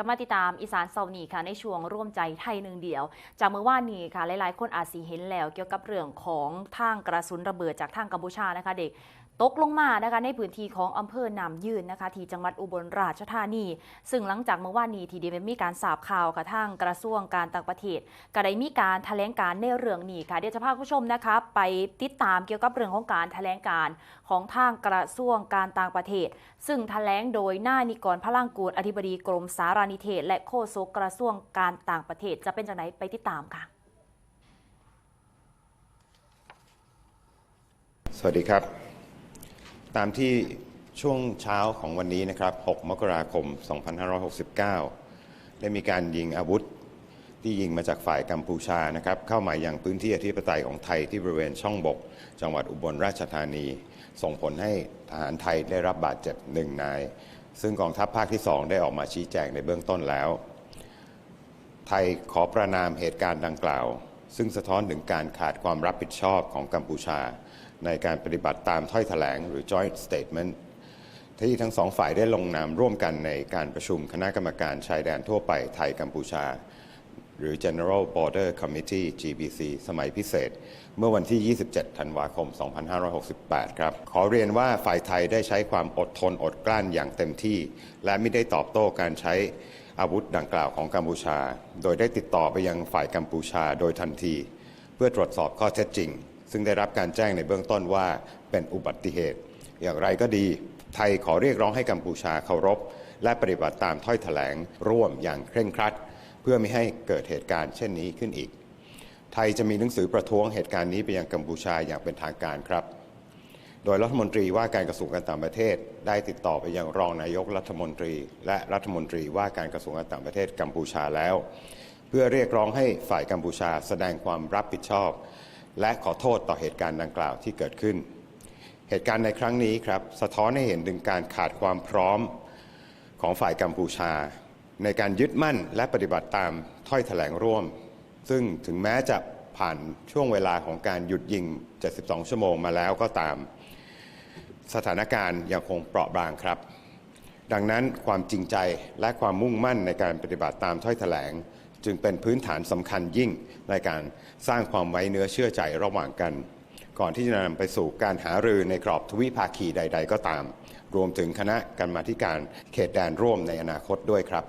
ก็มาติดตามอีสานเซานีค่ะในช่วงร่วมใจไทยหนึ่งเดียว จากเมื่อวานนี้ค่ะหลายๆ คนอาจสีเห็นแล้วเกี่ยวกับเรื่องของทางกระสุนระเบิดจากทางกัมพูชานะคะเด็ก ตกลงมานะคะในพื้นที่ของอำเภอนามยืนนะคะที่จังหวัดอุบลราชธานี ซึ่งหลังจากเมื่อวานนี้ที่เดีมีการสาบข่าวค่ะทางกระทรวงการต่างประเทศก็ได้มีการแถลงการในเรื่องนี้ค่ะเดี๋ยวจะพาผู้ชมนะคะไปติดตามเกี่ยวกับเรื่องของการแถลงการของทางกระทรวงการต่างประเทศ ซึ่งแถลงโดยนายนิกรพลังกูลอธิบดีกรมสารานิเทศ และโฆษกกระทรวงการต่างประเทศ จะเป็นจากไหนไปติดตามค่ะ สวัสดีครับ ตามที่ช่วงเช้าของวันนี้นะครับ 6 มกราคม 2569 ได้มีการยิงอาวุธที่ยิงมาจากฝ่ายกัมพูชานะครับ เข้ามายังพื้นที่อธิปไตยของไทยที่บริเวณช่องบก จังหวัดอุบลราชธานี ส่งผลให้ทหารไทยได้รับบาดเจ็บหนึ่งนาย ซึ่งกองทัพภาคที่ 2 ได้ออกมาชี้แจงในเบื้องต้นแล้ว ไทยขอประนามเหตุการณ์ดังกล่าว ซึ่งสะท้อนถึงการขาดความรับผิดชอบของกัมพูชา ในการปฏิบัติตามถ้อยแถลงหรือ joint statement ที่ทั้งสองฝ่ายได้ลงนามร่วมกันในการประชุมคณะกรรมการชายแดนทั่วไปไทยกัมพูชา หรือ General Border Committee GBC สมัยพิเศษ เมื่อวันที่ 27 ธันวาคม 2568 ครับ ขอเรียนว่าฝ่ายไทยได้ใช้ความอดทนอดกลั้นอย่างเต็มที่ และไม่ได้ตอบโต้การใช้อาวุธดังกล่าวของกัมพูชา โดยได้ติดต่อไปยังฝ่ายกัมพูชาโดยทันที เพื่อตรวจสอบข้อเท็จจริง ซึ่งได้รับการแจ้งในเบื้องต้นว่าเป็นอุบัติเหตุ อย่างไรก็ดี ไทยขอเรียกร้องให้กัมพูชาเคารพ และปฏิบัติตามถ้อยแถลงร่วมอย่างเคร่งครัด เพื่อไม่ให้เกิดเหตุการณ์เช่นนี้ขึ้นอีก ไทยจะมีหนังสือประท้วงเหตุการณ์นี้ไปยังกัมพูชาอย่างเป็นทางการครับ โดยรัฐมนตรีว่าการกระทรวงการต่างประเทศ ได้ติดต่อไปยังรองนายกรัฐมนตรี และรัฐมนตรีว่าการกระทรวงการต่างประเทศกัมพูชาแล้ว เพื่อเรียกร้องให้ฝ่ายกัมพูชาแสดงความรับผิดชอบ และขอโทษต่อเหตุการณ์ดังกล่าวที่เกิดขึ้น เหตุการณ์ในครั้งนี้ครับสะท้อนให้เห็นถึงการขาดความพร้อมของฝ่ายกัมพูชา ในการยึดมั่นและปฏิบัติตามถ้อยแถลงร่วม ซึ่งถึงแม้จะผ่านช่วงเวลาของการหยุดยิง 72 ชั่วโมงมาแล้วก็ตาม สถานการณ์ยังคงเปราะบางครับ ดังนั้นความจริงใจและความมุ่งมั่นในการปฏิบัติตามถ้อยแถลง จึงเป็นพื้นฐานสำคัญยิ่งในการสร้างความไว้เนื้อเชื่อใจระหว่างกัน ก่อนที่จะนำไปสู่การหารือในกรอบทวิภาคีใด ๆ ก็ตาม รวมถึงคณะกรรมาธิการเขตแดนร่วมในอนาคตด้วยครับ